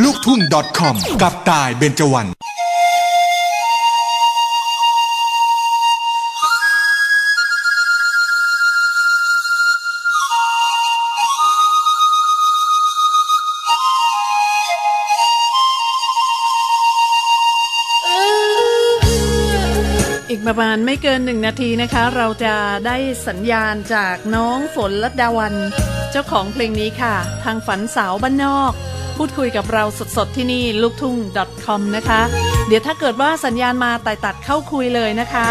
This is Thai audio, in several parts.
ลูกทุ่ง .com กับตายเบญจวรรณอีกประมาณไม่เกินหนึ่งนาทีนะคะ เราจะได้สัญญาณจากน้องฝนลัดดาวัน เจ้าของเพลงนี้ค่ะ ทางฝันสาวบ้านนอก พูดคุยกับเราสดๆ ที่นี่ลูกทุ่ง .com นะคะ เดี๋ยวถ้าเกิดว่าสัญญาณมาตัดตัดเข้าคุยเลยนะคะ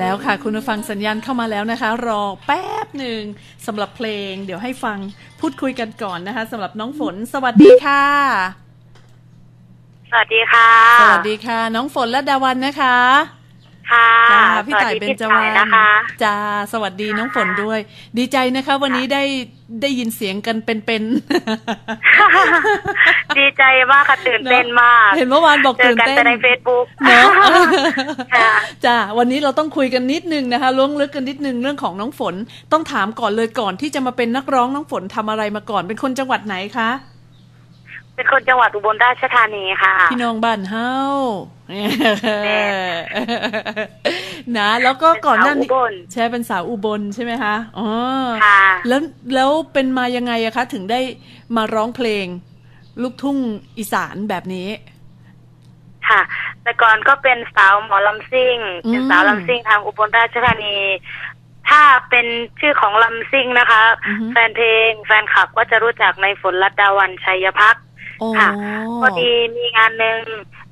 แล้วค่ะ คุณผู้ฟังสัญญาณเข้ามาแล้วนะคะ รอแป๊บหนึ่งสำหรับเพลง เดี๋ยวให้ฟังพูดคุยกันก่อนนะคะสำหรับน้องฝน สวัสดีค่ะ สวัสดีค่ะ สวัสดีค่ะ น้องฝนและดาวันนะคะ ค่ะจ้าพี่ต่ายสวัสดีเป็นพี่จต่าวันนะคะจ้าสวัสดีน้องฝนด้วย ดีใจนะคะ วันนี้ได้ได้ยินเสียงกันเป็นดีใจมากค่ะตื่นเต้นมาก เห็นเมื่อวานบอกเจอตื่นกันเต้นแต่ในเฟซบุ๊กเนาะค่ะ จ้าวันนี้เราต้องคุยกันนิดนึงนะคะล้วงลึกกันนิดนึงเรื่องของน้องฝน ต้องถามก่อนเลยก่อนที่จะมาเป็นนักร้องน้องฝนทำอะไรมาก่อน เป็นคนจังหวัดไหนคะ เป็นคนจังหวัดอุบลราชธานีค่ะ พี่น้องบ้านเฮาแม่นะแล้วก็ก่อนหน้านี้เป็นสาวอุบลใช่เป็นสาวอุบลใช่ไหมคะอ๋อค่ะแล้วแล้วเป็นมายังไงอะคะ ถึงได้มาร้องเพลง ลูกทุ่งอีสานแบบนี้ ค่ะ แต่ก่อนก็เป็นสาวหมอลำซิ่งอืมเป็นสาวลำซิ่งทางอุบลราชธานี ถ้าเป็นชื่อของลำซิ่งนะคะอือฮึแฟนเพลงแฟนคลับก็จะรู้จักในฝนรัตดาวันชัยพักษ์อ๋อค่ะพอดีมีงานหนึ่ง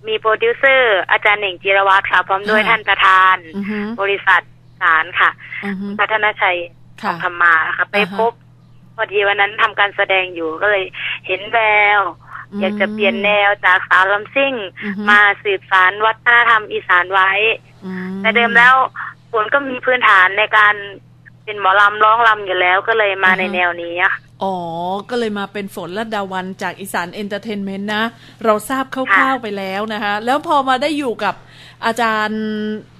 มีโปรดิวเซอร์ อาจารย์เหน่งจิรวัตรค่ะพร้อมด้วยค่ะท่านประธานอือฮึบริษัทสารค่ะอือฮึพัฒนาชัยทค่ะองธรรมาค่ะ ไปอ่าฮะพบ พอดีวันนั้นทำการแสดงอยู่ก็เลยเห็นแวว อืมอยากจะเปลี่ยนแนวจากสาวลำซิ่งอือฮึมาสืบสารวัฒนธรรมอีสานไว้อืแต่เดิมแล้วฝนก็มีพื้นฐานในการเป็นหมอลำร้องลำอยู่แล้วก็เลยมาในแนวนี้อะอ๋อ ก็เลยมาเป็นฝนและดาวันจากอีสานเอนเตอร์เทนเมนต์นะ เราทราบคร่าวๆไปแล้วนะคะ แล้วพอมาได้อยู่กับอาจารย์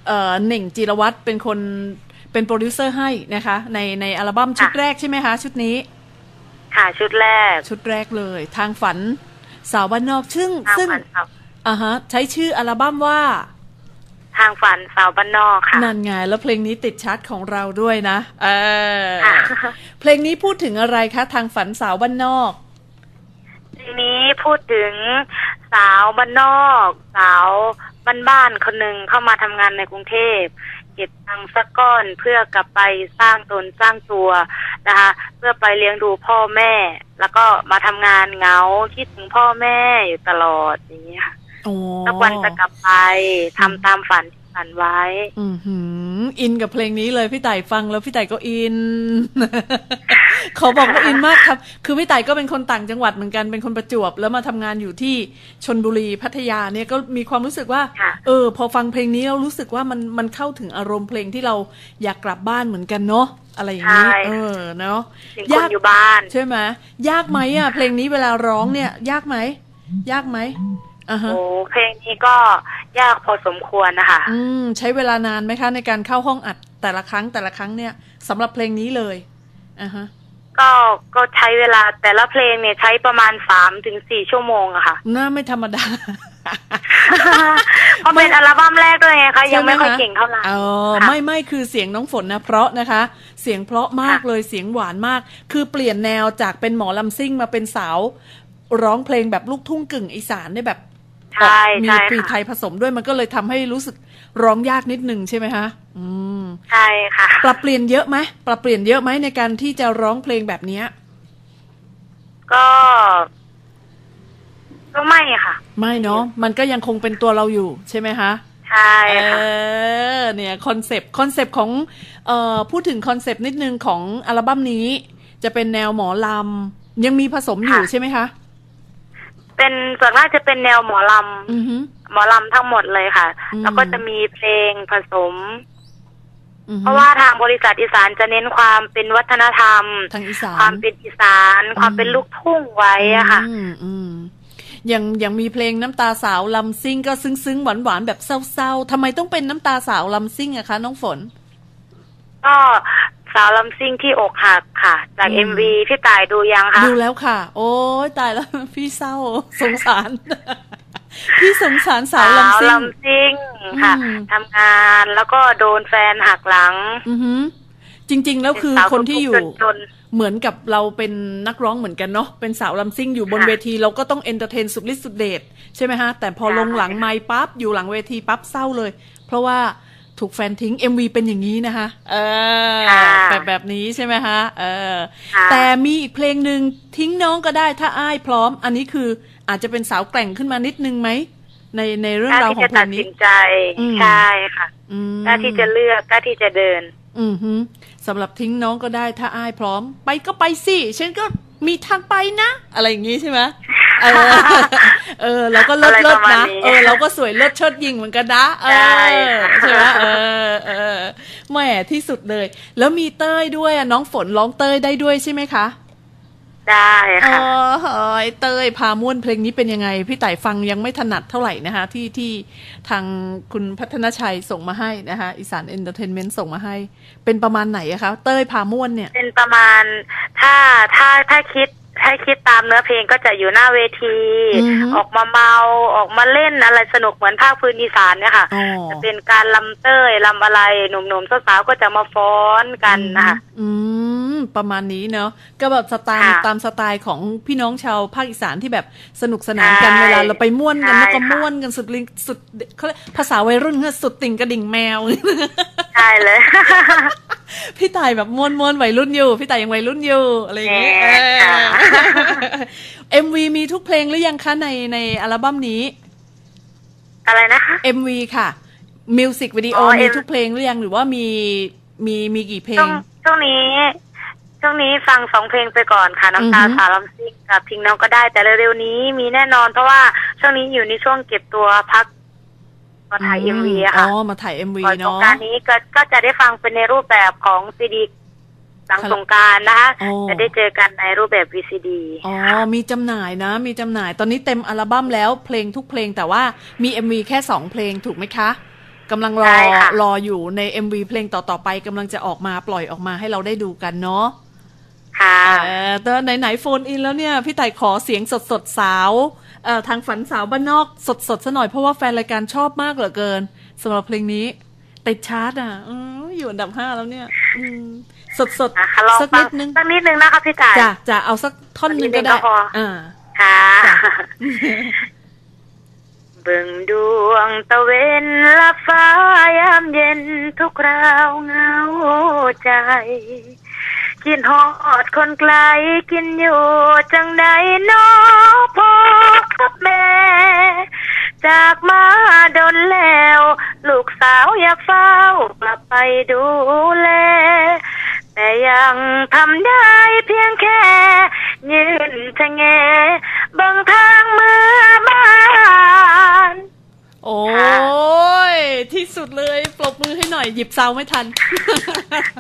เอ่อเหน่งจิรวัตรเป็นคนเป็นโปรดิวเซอร์ให้นะคะ ในในอัลบั้มชุดแรกใช่ไหมคะ ชุดนี้ ค่ะชุดแรก ชุดแรกเลย ทางฝัน สาวบ้านนอกซึ่งทางซึ่งฝันสาวอ่าฮะ ใช้ชื่ออัลบั้มว่า ทางฝันสาวบ้านนอกค่ะ นั่นไงแล้วเพลงนี้ติดชาร์ตของเราด้วยนะ เออ ค่ะเพลงนี้พูดถึงอะไรคะ ทางฝันสาวบ้านนอก ทีนี้พูดถึงสาวบ้านนอก สาวบ้านๆคนหนึ่งเข้ามาทำงานในกรุงเทพเก็บตังค์สักก้อนเพื่อกลับไปสร้างตนสร้างตัวนะคะ เพื่อไปเลี้ยงดูพ่อแม่ แล้วก็มาทำงานเหงาคิดถึงพ่อแม่อยู่ตลอดอย่างนี้ยค่ะอ๋อสักวันจะกลับไปทำตามฝันที่ ฝันไว้อือหืออินกับเพลงนี้เลยพี่ต่ายฟังแล้วพี่ต่ายก็อิน ขอบอกว่าอินมากครับ คือพี่ต่ายก็เป็นคนต่างจังหวัดเหมือนกันเป็นคนประจวบ แล้วมาทำงานอยู่ที่ชนบุรีพัทยาเนี่ยก็มีความรู้สึกว่าค่ะเออ พอฟังเพลงนี้เรารู้สึกว่ามันมันเข้าถึงอารมณ์เพลงที่เราอยากกลับบ้านเหมือนกันเนาะอะไรอย่างนี้ใช่เออเนาะถึงคนอยู่บ้านใช่ไหมยากไหมอะ เพลงนี้เวลาร้องเนี่ย ยากไหมยากไหมอ่าฮะโอ้เพลงนี้ก็ ยากพอสมควรนะคะ อืม ใช้เวลานานไหมคะ ในการเข้าห้องอัดแต่ละครั้งแต่ละครั้งเนี่ยสำหรับเพลงนี้เลยอ่าฮะก็ก็ใช้เวลาแต่ละเพลงเนี่ยใช้ประมาณสามถึงสี่ชั่วโมงอะค่ะ น่าไม่ธรรมดา เพราะเป็นอัลบั้มแรกด้วยไงคะ ยังไม่ค่อยใช่หเก่งเท่าไหร่อ๋อค่ะไม่ไม่คือเสียงน้องฝนนะเพราะนะคะ เสียงเพราะมากค่ะเลยเสียงหวานมาก คือเปลี่ยนแนวจากเป็นหมอลำซิ่งมาเป็นสาว ร้องเพลงแบบลูกทุ่งกึ่งอีสานได้แบบ ใช่มีใช่ปีไทค่ะยผสมด้วยมันก็เลยทำให้รู้สึกร้องยากนิดนึงใช่ไหมคะอืมใช่ค่ะ ปรับเปลี่ยนเยอะไหมปรับเปลี่ยนเยอะไหมในการที่จะร้องเพลงแบบเนี้ยก็ ก็ไม่ค่ะ ไม่เนาะมันก็ยังคงเป็นตัวเราอยู่ใช่ไหมคะใช่เอค่ะอเนี่ยคอนเซปต์คอนเซปต์ของเอ่อพูดถึงคอนเซปต์นิดนึงของอัลบั้มนี้ จะเป็นแนวหมอลำยังมีผสมอยู่ค่ะใช่ไหมคะ เป็นส่วนมากจะเป็นแนวหมอลอือฮึำหมอลำทั้งหมดเลยค่ะอืมแล้วก็จะมีเพลงผสมอือฮึเพราะว่าทางบริษัทอีสานจะเน้นความเป็นวัฒนธรรมทางอีสานความเป็นอีสาน ความเป็นลูกทุ่งไว้อะค่ะอืมอืมอย่างอย่างมีเพลงน้ำตาสาวลำซิ่งก็ซึ้งซึ้งหวานหวานๆแบบเศร้าๆทำไมต้องเป็นน้ำตาสาวลำซิ่งอะคะ น้องฝน ก็ สาวลำซิ่งที่อกหักค่ะ จากอืมเอ็มวีพี่ตายดูยังคะดูแล้วค่ะ โอ้ยตายแล้วพี่เศร้าสงสาร พี่สงสารสาวลำซิ่งลำซิ่งค่ะอืมทำงานแล้วก็โดนแฟนหักหลัง อือหือจริง ๆ แล้วคือเป็สาวคนที่อยู่ทุกข์จนเหมือนกับเราเป็นนักร้องเหมือนกันเนาะเป็นสาวลำซิ่งอยู่บนค่ะเวทีเราก็ต้องเอนเตอร์เทนสุดฤทธิ์สุดเดชใช่ไหมฮะ แต่พอใช่ลงหลังไม้ปั๊บอยู่หลังเวทีปั๊บเศร้าเลย เพราะว่า ถูกแฟนทิ้ง MV เป็นอย่างนี้นะคะ เออค่ะแบบแบบนี้ใช่ไหมฮะเออค่ะแต่มีอีกเพลงหนึ่งทิ้งน้องก็ได้ถ้าอ้ายพร้อม อันนี้คืออาจจะเป็นสาวแกร่งขึ้นมานิดนึงไหมในในเรื่องกล้ารราวที่ของจะเพลตัดงสินี้นใจอืมใช่ค่ะอืมกล้าที่จะเลือกกล้าที่จะเดิน อือฮึสำหรับทิ้งน้องก็ได้ถ้าอ้ายพร้อม ไปก็ไปสิฉันก็มีทางไปนะ อะไรอย่างงี้ใช่ไหม เออเออเราก็เลิศอะไรเลิปศระมาณนะนี้เออเราก็สวยเลิศเชิดยิงเหมือนกันนะเอใช่อค่ะใช่ไหมเออเออแหมที่สุดเลย แล้วมีเต้ยด้วยอะน้องฝนร้องเต้ยได้ด้วยใช่ไหมคะได้เอค่ะอเฮ้ยเต้ยพาม่วนเพลงนี้เป็นยังไง พี่ต่ายฟังยังไม่ถนัดเท่าไหร่นะคะ ที่ที่ทางคุณพัฒนชัยส่งมาให้นะคะอีสานเอนเตอร์เทนเมนต์ส่งมาให้ เป็นประมาณไหนอะคะ เต้ยพาม่วนเนี่ย เป็นประมาณถ้าถ้าถ้าคิด ให้คิดตามเนื้อเพลงก็จะอยู่หน้าเวทีอือฮึออกมาเมาออกมาเล่นอะไรสนุกเหมือนภาคพื้นอีสานเนี่ยค่ะอ๋อจะเป็นการลำเต้ยลำอะไรหนุ่มๆสาวๆก็จะมาฟ้อนกันนะคะอืมประมาณนี้เนาะก็แบบสไตล์ค่ะตามสไตล์ของพี่น้องชาวภาคอีสานที่แบบสนุกสนานกันใช่เวลาเราไปม่วนกันใช่แล้วก็ค่ะม่วนกันสุดลิงสุดเขาเรียกภาษาวัยรุ่นคือสุดติ่งกระดิ่งแมวใช่เลย พี่ต่ายแบบม่วนม่วนวัยรุ่นอยู่ พี่ต่ายยังวัยรุ่นอยู่อะไรอย่างเงี้ยแหมค่ะเอ็มวีมีทุกเพลงหรือยังคะในในอัลบั้มนี้ อะไรนะคะ MV ค่ะมิวสิกวิดีโออ๋อมี M ทุกเพลงหรือยังหรือว่ามีมีมีกี่เพลช่วงงช่วงนี้ช่วงนี้ฟังสองเพลงไปก่อนค่ะน้ำตาอือฮึสาวลำซิ่งกับทิ้งน้องก็ได้แต่เร็วๆนี้มีแน่นอนเพราะว่าช่วงนี้อยู่ในช่วงเก็บตัวพัก มาถ่ายเอ็มวีอะค่ะอ๋อมาถ่าย MV ก่อนสงเนาะกรารนี้ก็ก็จะได้ฟังเป็นในรูปแบบของซีดีหลังค่ะสงกรารนะคะโอ้จะได้เจอกันในรูปแบบ VCD อ๋อ มีจำหน่ายนะ มีจำหน่ายตอนนี้เต็มอัลบั้มแล้วเพลงทุกเพลงแต่ว่ามี MV แค่สองเพลงถูกไหมคะกำลังรอใช่ค่ะรออยู่ใน MV เพลงต่อๆไปกำลังจะออกมาปล่อยออกมาให้เราได้ดูกันเนาะ ค่ะเออแต่ไหนๆโฟนอินแล้วเนี่ยพี่ไต่ขอเสียงสดสดๆสาวเอ่อทางฝันสาวบ้านนอกสดสดๆซะหน่อยเพราะว่าแฟนรายการชอบมากเหลือเกินสำหรับเพลงนี้ติดชาร์ตอะอืมอยู่อันดับห้าแล้วเนี่ยอืมสดสดๆนะคะลองสักฟันิงดนึงสักนิดนึงนะคะพี่จ่ายจ้ะจะเอาสักท่อนหนึงก็ได้นิดนึงก็พออ่าค่ะจ้ะเบิ่งดวงตะเวนลับฟ้ายามเย็นทุกคราวเหงาใจ กินหอดคนไกลกินอยู่จังใดนอพ่อกับแม่ จากมาดนแล้ว ลูกสาวอยากเฝ้ากลับไปดูแล แต่ยังทำได้เพียงแค่ ยืนชะแงเบังทางเมื่อบ้าน โอ้ย ที่สุดเลยปรบมือให้หน่อยหยิบซาวไม่ทัน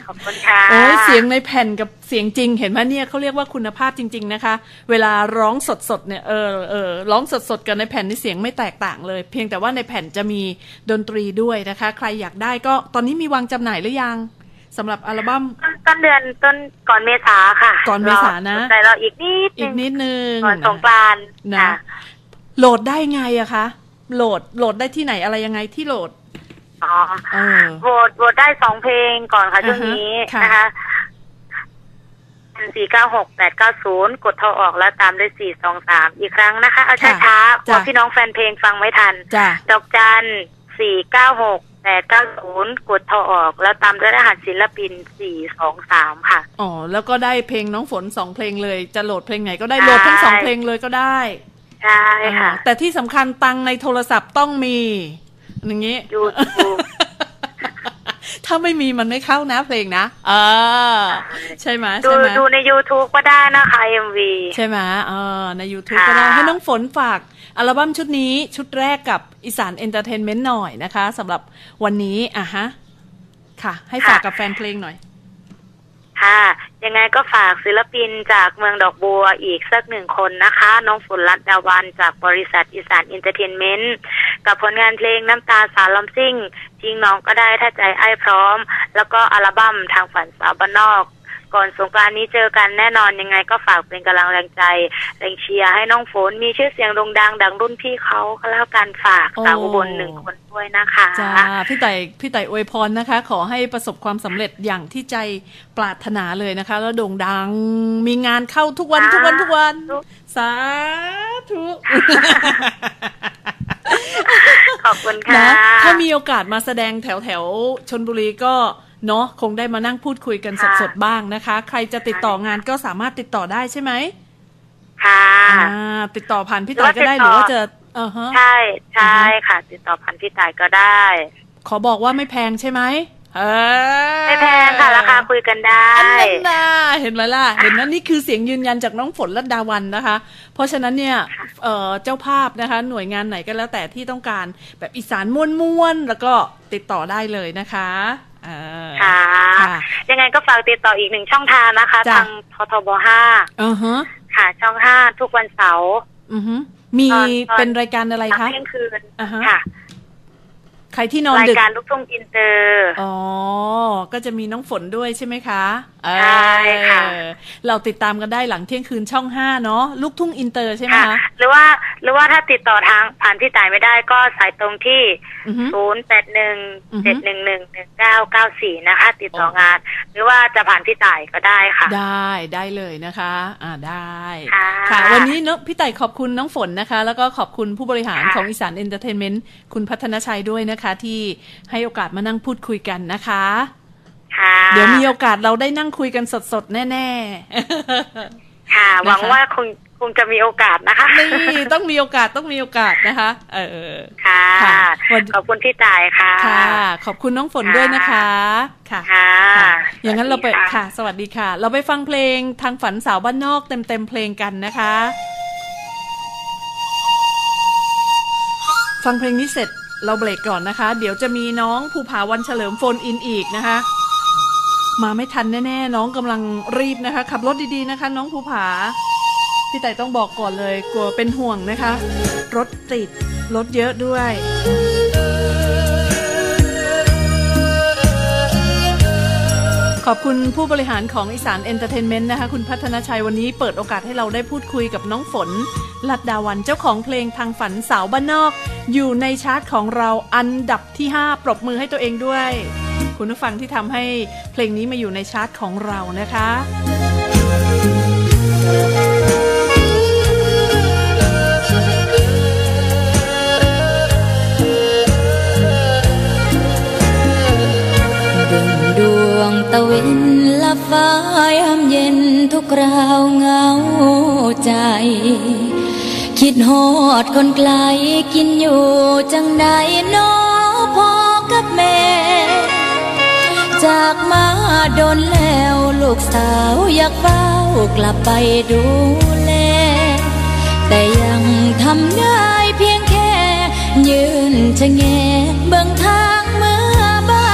ขอบคุณค่ะโอ้ยเสียงในแผ่นกับเสียงจริง เห็นไหมเนี่ยเขาเรียกว่าคุณภาพจริง ๆนะคะ เวลาร้องสดๆเนี่ยเออเออร้องสดๆ กับในแผ่นนี่เสียงไม่แตกต่างเลย เพียงแต่ว่าในแผ่นจะมีดนตรีด้วยนะคะ ใครอยากได้ก็ตอนนี้มีวางจำหน่ายหรือยังสำหรับอัลบั้มต้นต้นเดือนต้นก่อนเมษาค่ะ ก่อนเมษานะรอสนใจเราอีกนิดอีกนิดนึงก่อนสงกรานต์นะค่ะโหลดได้ไงอะคะโหลดโหลดได้ที่ไหนอะไรยังไงที่โหลด อ๋อเออโหวตโหวตได้สองเพลงก่อนค่ะอ่าฮะช่วงนี้ค่ะนะคะสี่เก้าหกแปดเก้าศูนย์กดโทรออกแล้วตามด้วยสี่สองสามอีกครั้งนะคะ เอาช้าๆกลัวพี่น้องแฟนเพลงฟังไม่ทันจ้ะดอกจันสี่เก้าหกแปดเก้าศูนย์กดโทรออก แล้วตามด้วยรหัสศิลปินสี่สองสามค่ะ อ๋อ แล้วก็ได้เพลงน้องฝนสองเพลงเลย จะโหลดเพลงไหนก็ได้ใช่โหลดทั้งสองเพลงเลยก็ได้ใช่ค่ะอ่าแต่ที่สำคัญตังค์ในโทรศัพท์ต้องมี อย่างนี้ YouTube ถ้าไม่มีมันไม่เข้านะเพลงนะเออใช่ไหมดูใช่ไหมดูใน YouTube ก็ได้นะคะ MV ใช่ไหมเออใน YouTube ค่ะก็ได้ให้น้องฝนฝาก อัลบั้มชุดนี้ชุดแรกกับอีสานเอนเตอร์เทนเมนต์หน่อยนะคะสำหรับวันนี้อะฮะ ค่ะ ให้ฝากกับแฟนเพลงหน่อย ค่ะ ยังไงก็ฝากศิลปินจากเมืองดอกบัวอีกสักหนึ่งคนนะคะ น้องฝนรัตดาวันจากบริษัทอีสานอินเตอร์เทนเมนต์ กับผลงานเพลงน้ำตาสารลำซิ่งจริงน้องก็ได้ถ้าใจไอ้ายพร้อม แล้วก็อัลบั้มทางฝันสาวบ้านนอก ก่อนสงกรานต์นี้เจอกันแน่นอนยังไงก็ฝากเป็นกำลังแรงใจ แรงเชียร์ให้น้องฝนมีชื่อเสียงโด่งดัง ดังรุ่นพี่เขาก็แล้วกันฝากสาวอุบลหนึ่งคนด้วยนะคะจ้าพี่ไต่พี่ไต่อวยพรนะคะ ขอให้ประสบความสำเร็จอย่างที่ใจปรารถนาเลยนะคะ แล้วโด่งดังมีงานเข้าทุกวันทุกวันทุกวัน สาธุขอบ คุณนะค่ะถ้ามีโอกาสมาแสดงแถวแถวชนบุรีก็เนาะคงได้มานั่งพูดคุยกันค่ะสดๆบ้างนะคะ ใครจะติดต่องานก็สามารถติดต่อได้ใช่ไหมค่ะอ่าติดต่อผ่านพี่ต่อยก็ได้หหรืรืออว่าว่าติดต่จะอเออฮะใช่ใช่ค่ะ ติดต่อผ่านพี่ต่ายก็ได้ ขอบอกว่าไม่แพงใช่ไหมเออ ไม่แพงค่ะ ราคาคุยกันได้อันนั้นนะเห็นไหมล่ะ เห็นไหมนี่คือเสียงยืนยันจากน้องฝนรัตดาวันนะคะ เพราะฉะนั้นเนี่ยเอ่อเจ้าภาพนะคะ หน่วยงานไหนก็แล้วแต่ที่ต้องการแบบอีสานม้วนๆแล้วก็ติดต่อได้เลยนะคะเออค่ะค่ะ ยังไงก็ฝากติดต่ออีกหนึ่งช่องทางนะคะจ้ะทางททบห้าอือฮะค่ะ ช่องห้าทุกวันเสาร์อือฮึมีตอนตอนเป็นรายการอะไรหลังคะเที่ยงคืนอ่าฮะค่ะ ใครที่นอนรายดึก การลูกทุ่งอินเตอร์ อ๋อ ก็จะมีน้องฝนด้วยใช่ไหมคะเออใช่ค่ะ เราติดตามกันได้หลังเที่ยงคืนช่องห้าเนาะ ลูกทุ่งอินเตอร์ใช่ไหมค่ะคะ หรือว่าหรือว่าถ้าติดต่อทางผ่านพี่ต่ายไม่ได้ก็สายตรงที่ อือฮึ ศูนย์แปดหนึ่งอือฮึ เจ็ดหนึ่งหนึ่งหนึ่งเก้าเก้าสี่นะคะ ติดต่องาน หรือว่าจะผ่านพี่ต่ายก็ได้ค่ะ ได้ได้เลยนะคะ อ่าได้ ค่ะวันนี้เนอะพี่ไต่ขอบคุณน้องฝนนะคะ แล้วก็ขอบคุณผู้บริหารค่ะ ของอีสานเอนเตอร์เทนเมนต์คุณพัฒนชัยด้วยนะคะที่ให้โอกาสมานั่งพูดคุยกันนะคะค่ะเดี๋ยวมีโอกาสเราได้นั่งคุยกันสดๆ แน่ค่ะ หวังว่าคงคงจะมีโอกาสนะคะๆนี่ต้องมีโอกาสต้องมีโอกาสนะคะ เออค่ะค่ะวันขอบคุณพี่ต่ายค่ะค่ะ ขอบคุณน้องฝนด้วยนะคะค่ะค่ะค่ะอย่างนั้นเราไปสวัสดีค่ะ สวัสดีค่ะ เราไปฟังเพลงทางฝันสาวบ้านนอกเต็มเต็มๆเพลงกันนะคะ ฟังเพลงนี้เสร็จ เราเบรกก่อนนะคะ เดี๋ยวจะมีน้องภูผาวันเฉลิมโฟนอินอีกนะคะ มาไม่ทันแน่ๆ น้องกำลังรีบนะคะ ขับรถดีๆนะคะ น้องภูผา พี่ไต่ต้องบอกก่อนเลยกลัวเป็นห่วงนะคะ รถติด รถเยอะด้วยขอบคุณผู้บริหารของอีสานเอนเตอร์เทนเมนต์นะคะ คุณพัฒนาชัยวันนี้เปิดโอกาสให้เราได้พูดคุยกับน้องฝน ลัดดาวันเจ้าของเพลงทางฝันสาวบ้านนอก อยู่ในชาร์ตของเราอันดับที่ 5 ปรบมือให้ตัวเองด้วย คุณผู้ฟังที่ทำให้เพลงนี้มาอยู่ในชาร์ตของเรานะคะดวงตะเวนละฟ้ายามเย็นทุกคราวเหงาใจ คิดฮอดคนไกลกินอยู่จังใดนอพ่อกับแม่ จากมาโดนแล้วลูกสาวอยากเฝ้ากลับไปดูแล แต่ยังทำได้เพียงแค่ ยืนชะแงกเบื้องทางเมื่อบ้า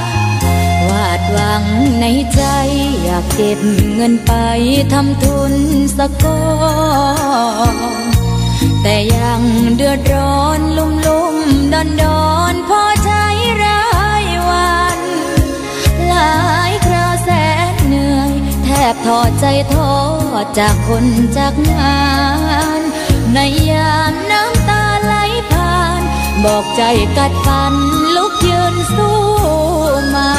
นวาดหวังในใจากเก็บเงินไปทำทุนสักก้อนแต่ยังเดือดร้อนลุ่มลุ่มดอนดอนพอใช้รายวัน หลายคราวแสนเหนื่อย แทบถอดใจทอจากคนจากงาน ในยามน้ำตาไหลผ่าน บอกใจกัดฟันลุกยืนสู้ใหม่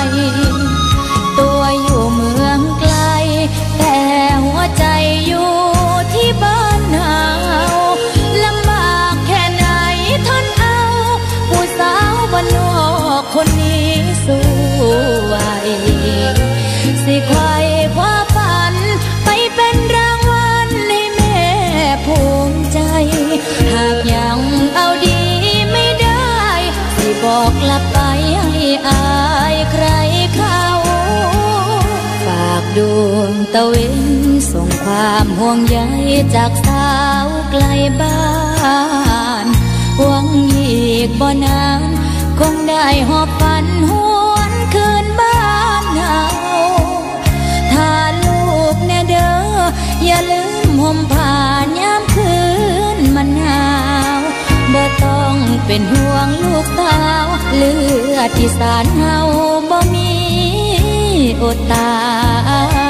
ใความห่วงใยจากสาวไกลบ้านหวังอีกบ่นานคงได้หอบฝันหวนคืนบ้านเฮาถ้าลูกแน่เด้ออย่าลืมห่มผ้ายามคืนมันหนาวบ่ต้องเป็นห่วงลูกเต้าเลือดที่สานเฮาบ่มีอดตา